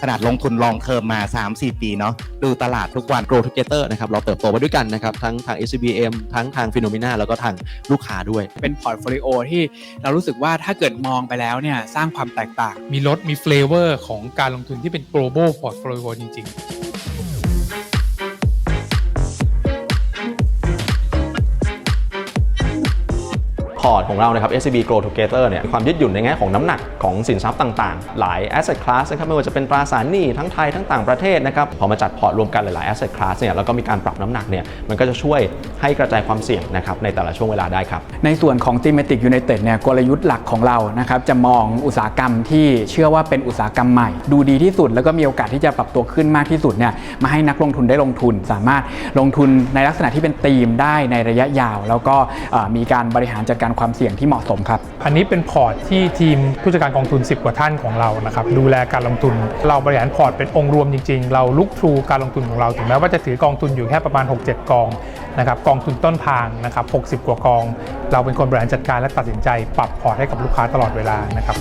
ขนาดลงทุนลองเทอมมา 3-4 ปีเนาะดูตลาดทุกวัน Grow Together นะครับเราเติบโตไปด้วยกันนะครับ ทั้งทาง SCBM ทั้งทาง Phenomena แล้วก็ทางลูกค้าด้วย เป็นพอร์ตโฟลิโอที่เรารู้สึกว่าถ้าเกิดมองไปแล้วเนี่ยสร้างความแตกต่าง มีรสมี flavor ของการลงทุนที่เป็น global portfolio จริง ๆ พอร์ตของเรานะครับ SCB Grow Together เนี่ยมีความยืดหยุ่นในแง่ของน้ำหนักของสินทรัพย์ต่างๆ หลาย asset class นะครับไม่ว่าจะเป็นตราสารหนี้ทั้งไทยทั้งต่างประเทศนะครับพอมาจัดพอร์ตรวมกันหลายๆ asset class เนี่ยแล้วก็มีการปรับน้ำหนักเนี่ยมันก็จะช่วยให้กระจายความเสี่ยงนะครับในแต่ละช่วงเวลาได้ครับในส่วนของ Thematic United เนี่ยกลยุทธ์หลักของเรานะครับจะมองอุตสาหกรรมที่เชื่อว่าเป็นอุตสาหกรรมใหม่ ดูดีที่สุด แล้วก็มีโอกาสที่จะปรับตัวขึ้นมากที่สุดเนี่ยมาให้นักลงทุนได้ลงทุน สามารถลงทุนในลักษณะที่เป็นธีมได้ในระยะยาว แล้วก็มีการบริหารจัดการความเสี่ยงที่เหมาะสมครับ อันนี้เป็นพอร์ตที่ทีมผู้จัดการกองทุน 10 กว่าท่านของเรานะครับดูแลการลงทุน เราบริหารพอร์ตเป็นองค์รวมจริง ๆ เราลุกทรูการลงทุนของเราถึงแม้ว่าจะถือกองทุนอยู่แค่ประมาณ 6-7 กองนะครับกองทุนต้นทางนะครับ 60 กว่ากอง เราเป็นคนบริหารจัดการและตัดสินใจ ปรับพอร์ตให้กับลูกค้าตลอดเวลานะครับ